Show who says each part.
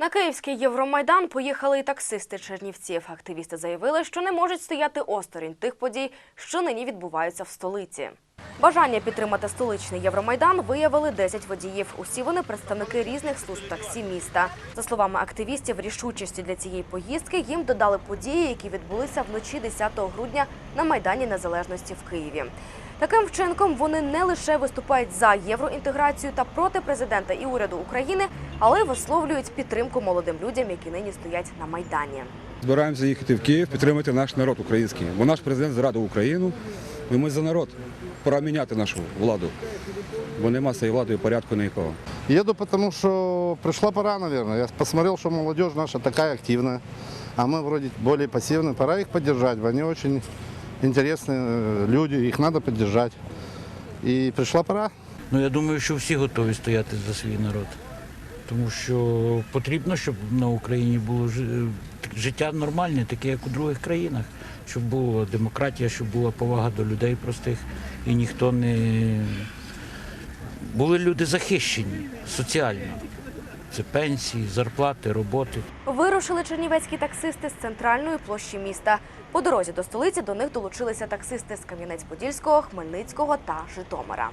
Speaker 1: На київський Євромайдан поїхали і таксисти Чернівців. Активісти заявили, що не можуть стояти осторонь тих подій, що нині відбуваються в столиці. Бажання підтримати столичний Євромайдан виявили 10 водіїв. Усі вони представники різних служб таксі міста. За словами активістів, рішучості для цієї поїздки їм додали події, які відбулися вночі 10 грудня на Майдані Незалежності в Києві. Таким вчинком вони не лише виступають за євроінтеграцію та проти президента і уряду України, але й висловлюють підтримку молодим людям, які нині стоять на майдані.
Speaker 2: Збираємося їхати в Київ, підтримати наш народ український. Бо наш президент зрадив Україну, і ми за народ. Пора міняти нашу владу. Бо нема з цією владою порядку ніякого.
Speaker 3: Еду, потому что пришла пора, наверное. Я посмотрел, что молодежь наша такая активная, а мы вроде более пассивны. Пора их поддержать. Они очень интересные э, люди, их надо поддержать. И пришла пора.
Speaker 4: Ну, я думаю, що всі готові стояти за свій народ. Тому що потрібно, щоб на Україні було життя нормальне, таке, як у других країнах. Щоб була демократія, щоб була повага до людей простих і ніхто не. Були люди захищені соціально. Це пенсії, зарплати, роботи.
Speaker 1: Вирушили чернівецькі таксисти з центральної площі міста. По дорозі до столиці до них долучилися таксисти з Кам'янець-Подільського, Хмельницького та Житомира.